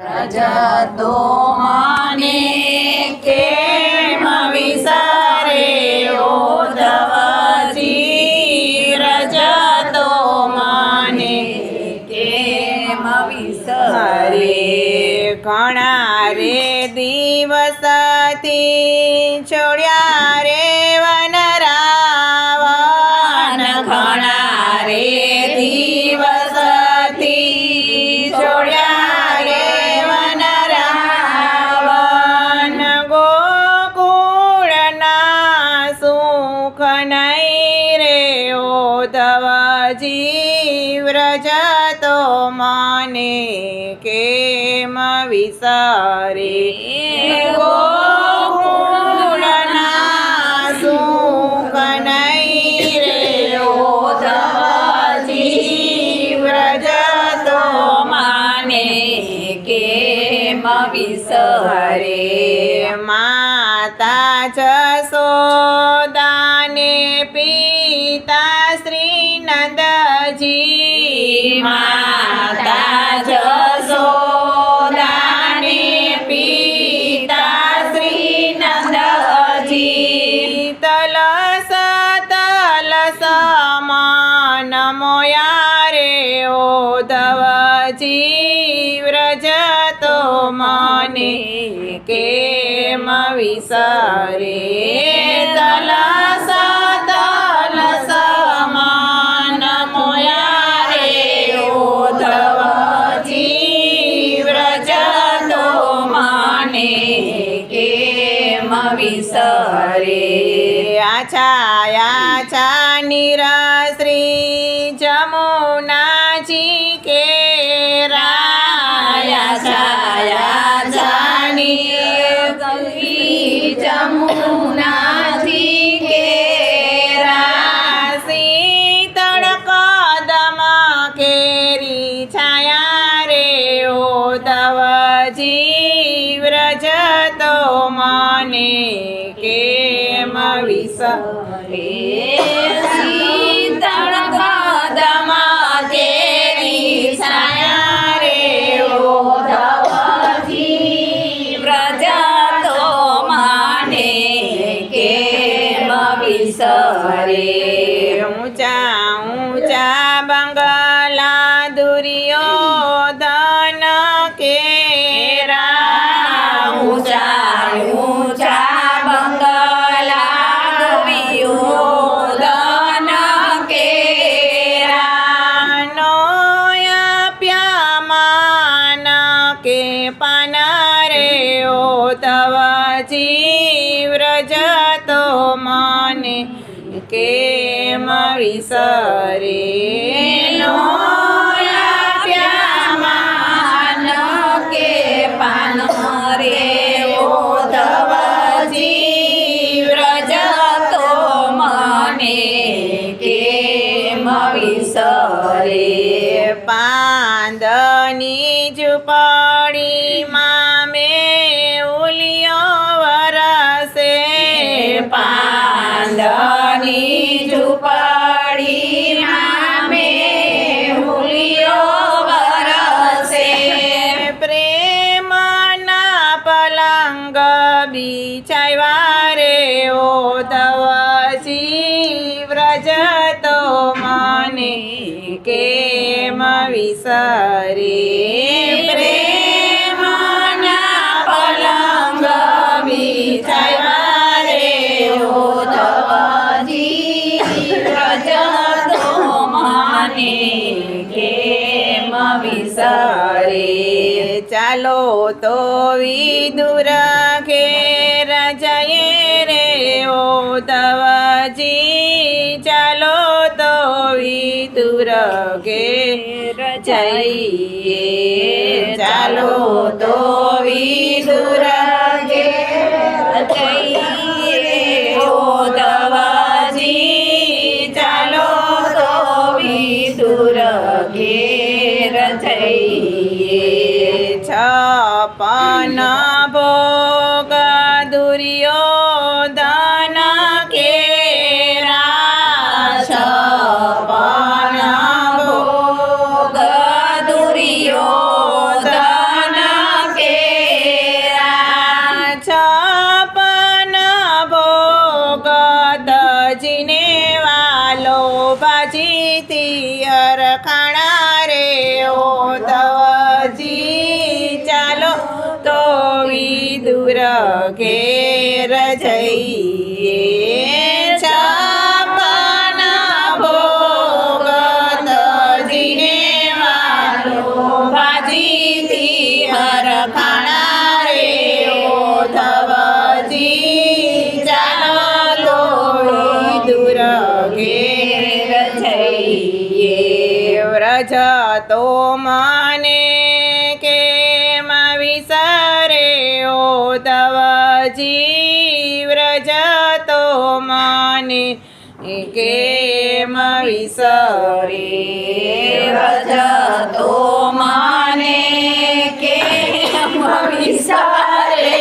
રજતો માને કેમ વિસારે ઓધવજી રજતો માને કેમ વિસારે? ઘણા રે દિવસથી છોડ્યા વિસારે ગોકુળના સુખ નહીં રે ઓધવજી વ્રજતો માને તલ સતલ સમાન મોયા રે ઓધવજી વ્રજતો મને કેમ વિસરે તલ સતલ સમાન મોયા રે ઓધવજી વ્રજતો માને કેમ વિસરે આછાયા છા નિરશ્રી જમુનાજી કે રાયા છાયા જાની જમુનાજી કે રાસી શીતળ કદમ કેરી છાયા રે ઓધવજી વ્રજતો મને કેમ વિસરે કેમ વિસરે નો કે પાન રે ઓધવજી વ્રજતો મને કેમ વિસરે પાંદની ઝૂંપડીમાં ઓધવજી વ્રજતો મને કેમ વિસરે પ્રેમના પલંગ બિછાવ્યા રે ઓધવજી વ્રજતો મને કેમ વિસરે ચાલો તો વિદુર ઘેર જઈએ રે ઓધવજી ચાલો તો વિતુર કે જઈએ. ચાલો તો વિદુર ઘેર જઈએ. દવાજી, ચાલો તો વિદુર ઘેર જઈએ. છપન ઓધવજી ચાલો દૂર ઘેર જઈએ વ્રજ તો માને કેમ વિસરે વ્રજ તો માને કેમ વિસારે